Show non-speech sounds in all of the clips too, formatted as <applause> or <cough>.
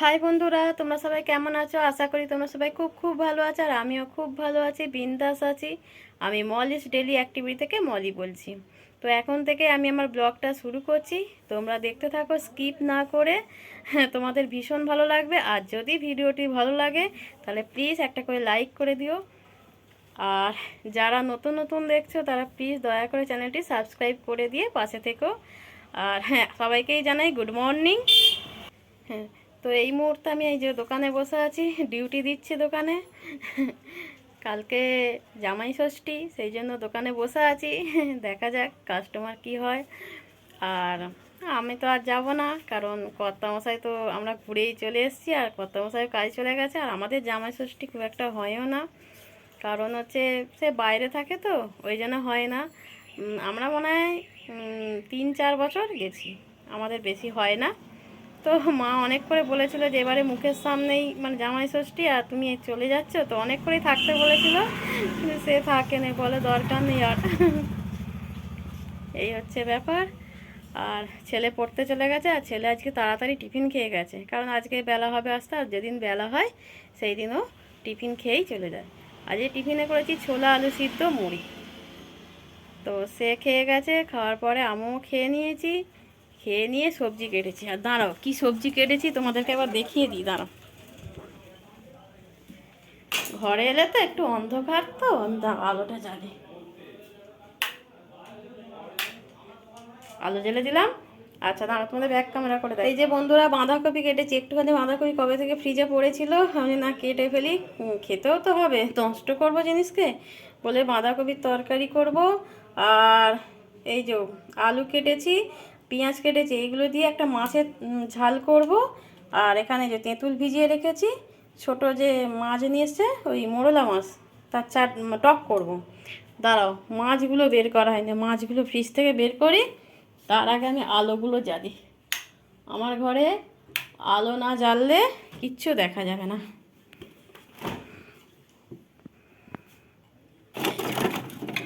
High বন্ধুরা তোমরা সবাই কেমন আছো? আশা করি তোমরা সবাই খুব খুব ভালো আছো আর আমিও খুব ভালো আছি বিন্দাস আছি। আমি মলিস ডেলি অ্যাক্টিভিটি থেকে মলি বলছি। তো এখন থেকে আমি আমার ব্লগটা শুরু করছি। তোমরা দেখতে থাকো স্কিপ না করে। হ্যাঁ, তোমাদের ভীষণ ভালো লাগবে। আর যদি ভিডিওটি ভালো লাগে তাহলে প্লিজ একটা করে লাইক করে দিও। আর যারা নতুন নতুন দেখছ তারা প্লিজ দয়া করে চ্যানেলটি সাবস্ক্রাইব করে দিয়ে পাশে থেকো। আর হ্যাঁ সবাইকেই জানাই গুড মর্নিং। হ্যাঁ তো এই মুহূর্তে আমি এই যে দোকানে বসে আছি, ডিউটি দিচ্ছি দোকানে। কালকে জামাই ষষ্ঠী, সেই জন্য দোকানে বসে আছি। দেখা যাক কাস্টমার কি হয়। আর আমি তো আর যাব না, কারণ কর্তামশাই তো আমরা ঘুরেই চলে এসেছি, আর কর্তামশাই কাজ চলে গেছে, আর আমাদের জামাই ষষ্ঠী খুব একটা হয়ও না। কারণ হচ্ছে সে বাইরে থাকে তো, ওই জন্য হয় না। আমরা মনে হয় তিন চার বছর গেছি, আমাদের বেশি হয় না। তো মা অনেক করে বলেছিল যে এবারে মুখের সামনেই মানে জামাই ষষ্ঠী আর তুমি চলে যাচ্ছ, তো অনেক করেই থাকতে বলেছিল। সে থাকে না বলে দরকার নেই আর। এই হচ্ছে ব্যাপার। আর ছেলে পড়তে চলে গেছে, আর ছেলে আজকে তাড়াতাড়ি টিফিন খেয়ে গেছে। কারণ আজকে বেলা হবে আসতে, আর যেদিন বেলা হয়, সেই দিনও টিফিন খেয়েই চলে যায়। আজকে টিফিনে করেছি ছোলা, আলু সিদ্ধ, মুড়ি। তো সে খেয়ে গেছে, খাওয়ার পরে আমিও খেয়ে নিয়েছি। খেয়ে নিয়ে সবজি কেটেছি। আর দাঁড়াও, কি সবজি কেটেছি তোমাদেরকে আবার দেখিয়ে দিই, দাঁড়াও। ঘরে এলে তো একটু অন্ধকার তো আলোটা জ্বালি। আলো জ্বেলে দিলাম। আচ্ছা দাঁড়াও, তোমাদের ব্যাক ক্যামেরা করে দেয় এই যে বন্ধুরা, বাঁধাকপি কেটেছি, একটুখানি বাঁধাকপি কবে থেকে ফ্রিজে পড়েছিল, আমি না কেটে ফেলি খেতেও তো হবে, নষ্ট করব জিনিসকে। বলে বাঁধাকপির তরকারি করব, আর এই যে আলু কেটেছি পেঁয়াজ কেটেছি এইগুলো দিয়ে একটা মাছের ঝাল করব। আর এখানে যে তেঁতুল ভিজিয়ে রেখেছি, ছোট যে মাছ নিয়ে এসছে, ওই মোরলা মাছ, তার চাট টক করব। দাঁড়াও, মাছগুলো বের করা হয়নি, মাছগুলো ফ্রিজ থেকে বের করি, তার আগে আমি আলোগুলো জ্বালি আমার ঘরে আলো না জ্বাললে কিচ্ছু দেখা যাবে না।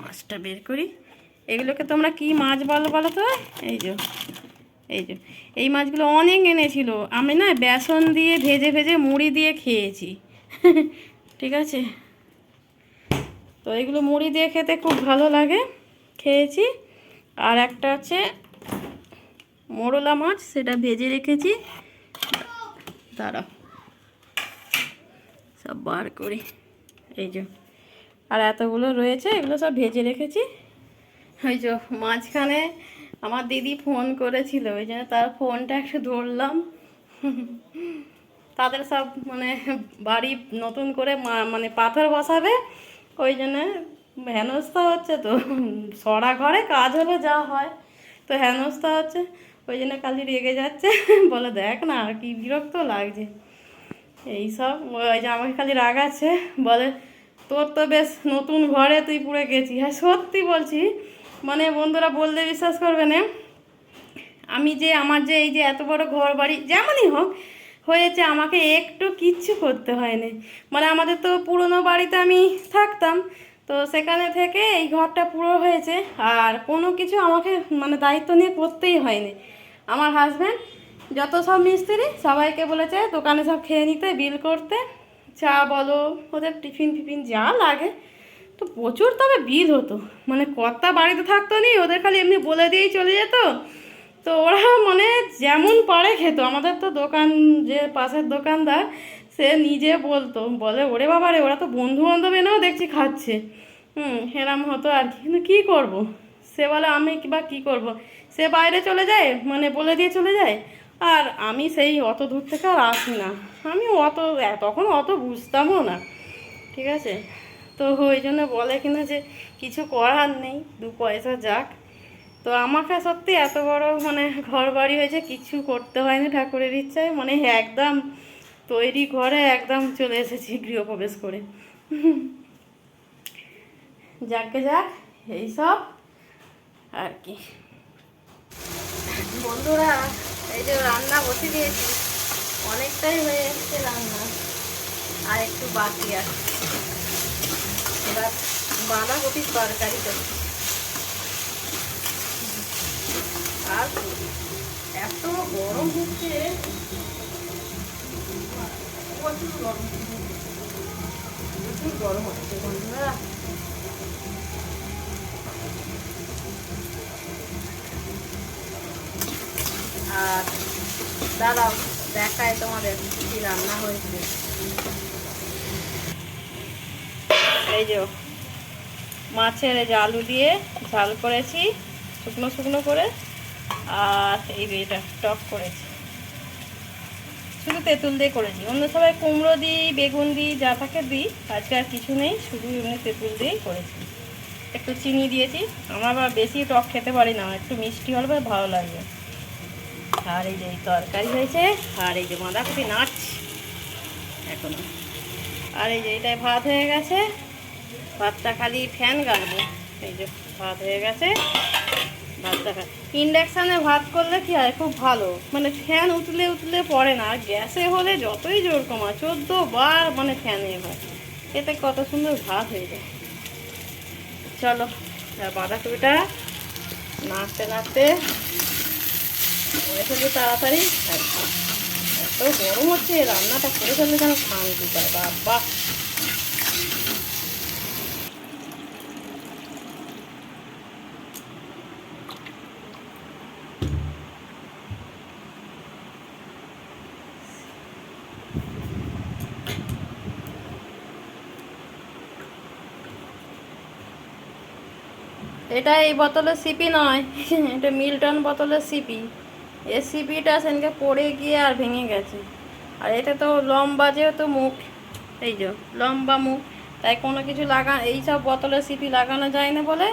মাছটা বের করি। এগুলোকে তোমরা কি মাছ বলো বলো তো? এই যে। এই যে, এই মাছগুলো অনেক এনেছিল। আমি না বেসন দিয়ে ভেজে ভেজে মুড়ি দিয়ে খেয়েছি। <laughs> ঠিক আছে? তো এগুলো মুড়ি দিয়ে খেতে খুব ভালো লাগে। খেয়েছি। আর একটা আছে মোরলা মাছ, সেটা ভেজে রেখেছি। দাঁড়াও। সব বার করি। এই যে। আর এতগুলো রয়েছে, এগুলো সব ভেজে রেখেছি। ওই যে, মাঝখানে আমার দিদি ফোন করেছিল, ওই জন্য তার ফোনটা একটু ধরলাম। তাদের সব মানে বাড়ি নতুন করে মানে পাথর বসাবে, ওই জন্য হেনস্থা হচ্ছে তো, সরা ঘরে কাজ হলে যা হয়। তো হেনস্থা হচ্ছে, ওই জন্য কালি রেগে যাচ্ছে, বলে দেখ না আর কি বিরক্ত লাগছে। এই সব, ওই যে আমাকে খালি রাগাচ্ছে বলে তোর তো বেশ নতুন ঘরে তুই পুড়ে গেছি হ্যাঁ সত্যি বলছি মানে বন্ধুরা বললে বিশ্বাস করবে না। আমি যে আমার যে এই যে এত বড় ঘর বাড়ি যেমনই হোক, হয়েছে আমাকে একটু কিচ্ছু করতে হয়নি। মানে আমাদের তো পুরনো বাড়িতে আমি থাকতাম, তো সেখানে থেকে এই ঘরটা পুরো হয়েছে আর কোনো কিছু আমাকে মানে দায়িত্ব নিয়ে করতেই হয়নি। আমার হাজব্যান্ড যত সব মিস্ত্রি, সবাইকে বলেছে দোকানে সব খেয়ে নিতে বিল করতে, চা বলো, ওদের টিফিন ফিফিন যা লাগে। তো প্রচুর তবে বিল হতো। মানে কর্তা বাড়িতে থাকতো নি, ওদের খালি এমনি বলে দিয়েই চলে যেত। তো ওরা মানে যেমন পারে খেত। আমাদের তো দোকান, যে পাশের দোকানদার, সে নিজে বলতো, বলে, ওরে বাবা রে, ওরা তো বন্ধু বান্ধব এনেও দেখছি খাচ্ছে। হুম, এরম হতো আর কি। কিন্তু কী করব? সে বলে, আমি বা কী করব? সে বাইরে চলে যায় মানে বলে দিয়ে চলে যায়। আর আমি সেই অত দূর থেকে আর আসি না। আমি অত তখন অত বুঝতামও না। ঠিক আছে? তো ওই জন্য বলে কিনা যে কিছু করার নেই, দু পয়সা যাক। তো আমাকে সত্যি এত বড় মানে ঘর বাড়ি হয়েছে, কিছু করতে হয়নি ঠাকুরের ইচ্ছায়। মানে একদম তৈরি ঘরে একদম চলে এসেছি গৃহপ্রবেশ করে। যাকে যাক এইসব আর কি। বন্ধুরা, এই যে রান্না বসে দিয়েছি, অনেকটাই হয়ে এসছে রান্না। আর একটু বাকি আছে। এবার বাঁধাকপির তরকারি করছি আর এত গরম হচ্ছে। প্রচুর গরম। প্রচুর গরম হচ্ছে বন্ধুরা। আর দাঁড়াও দেখায় তোমাদের কি রান্না হয়েছে। এই যে মাছের এই যে আলু দিয়ে ঝাল করেছি, শুকনো শুকনো করে, আর এই এটা টক করেছি। শুধু তেঁতুল দিয়ে করেছি। অন্য সবাই কুমড়ো দিই, বেগুন দিই, যা থাকে দিই, আজকে আর কিছু নেই, শুধু এমনি তেঁতুল দিয়েই করেছি। একটু চিনি দিয়েছি। আমার আবার বেশি টক খেতে পারি না একটু মিষ্টি হলে ভালো লাগবে আর এই যে তরকারি হয়েছে, আর এই যে বাঁধাকপি নাচ এখনও। আর এই যে এটাই ভাত হয়ে গেছে। ভাতটা খালি ফ্যান গালবো এই যে ভাত হয়ে গেছে, ভাতটা ইন্ডাকশানে ভাত করলে কি হয়? খুব ভালো। মানে ফ্যান উতলে উতলে পড়ে না। গ্যাসে হলে যতই জোর কমা চোদ্দ বার মানে ফ্যানে হয় এতে কত সুন্দর ভাত হয়ে যায়। চলো বাঁধাকপিটা নাড়তে নাড়তে ফেলব তাড়াতাড়ি। এত গরম হচ্ছে, রান্নাটা করে ফেললে যেন শান্তি পায় বাবা এটা এই বোতলের সিপি নয়, এটা মিল্টন বোতলের সিপি এই সিপিটা সেনকে পড়ে গিয়ে আর ভেঙে গেছে। আর এটা তো লম্বা যেহেতু মুখ, এই যে লম্বা মুখ, তাই কোনো কিছু লাগা, এই সব বোতলের সিপি লাগানো যায় না বলে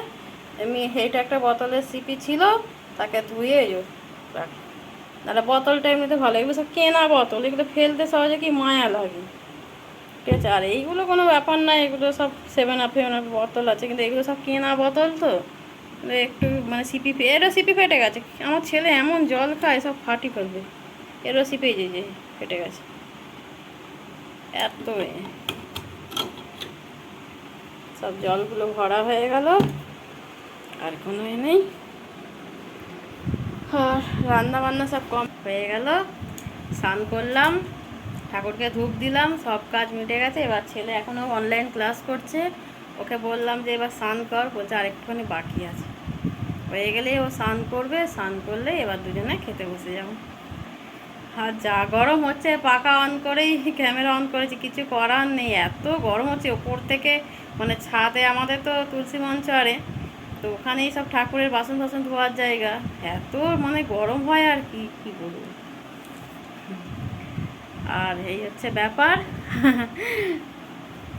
এমনি এইটা একটা বোতলের সিপি ছিল, তাকে ধুয়ে এই তাহলে বোতলটা এমনিতে ভালো এগুলো সব কেনা বোতল, এগুলো ফেলতে সহজে কি মায়া লাগে? আছে আর এইগুলো কোনো ব্যাপার না, এগুলো সব সেভেন আপ ফেভেন আপ বোতল আছে, কিন্তু এগুলো সব কেনা বোতল তো। একটু মানে সিপি এরও সিপি ফেটে গেছে। আমার ছেলে এমন জল খায়, সব ফাটি ফেলবে। এরও সিপি যে যে ফেটে গেছে। এত সব জলগুলো ভরা হয়ে গেল। আর কোনো এ নেই। আর রান্না বান্না সব কম হয়ে গেল। স্নান করলাম। ঠাকুরকে ধূপ দিলাম, সব কাজ মিটে গেছে। এবার ছেলে এখনও অনলাইন ক্লাস করছে। ওকে বললাম যে, এবার স্নান কর। বলছে, আরেকটুখানি বাকি আছে। হয়ে গেলেই ও স্নান করবে। স্নান করলে এবার দুজনে খেতে বসে যাব। আর যা গরম হচ্ছে পাকা অন করেই ক্যামেরা অন করেছি, কিছু করার নেই। এত গরম হচ্ছে, ওপর থেকে মানে ছাদে আমাদের তো তুলসী মঞ্চ আরে, তো ওখানেই সব ঠাকুরের বাসন টাসন ধোয়ার জায়গা। এত মানে গরম হয় আর কি কি বলব? আর এই হচ্ছে ব্যাপার।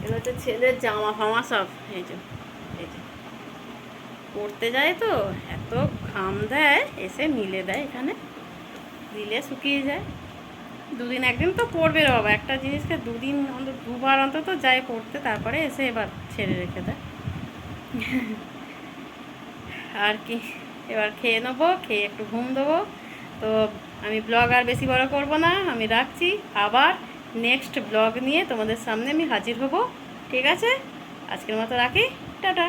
এগুলো হচ্ছে ছেলের জামা ফামা সব। এই যে এই যে। পড়তে যায় তো, এত ঘাম দেয়, এসে মিলে দেয় এখানে। দিলে শুকিয়ে যায়। দুদিন একদিন তো পড়বে রে বাবা। একটা জিনিসকে দুদিন অন্তত, দুবার অন্তত যায় পড়তে, তারপরে এসে এবার ছেড়ে রেখে দেয়। আর কি, এবার খেয়ে নেব, খেয়ে একটু ঘুম দেবো। তো আমি ব্লগ আর বেশি বড় করব না, আমি রাখছি। আবার নেক্সট ব্লগ নিয়ে তোমাদের সামনে আমি হাজির হব। ঠিক আছে? আজকের মতো রাখি। টাটা।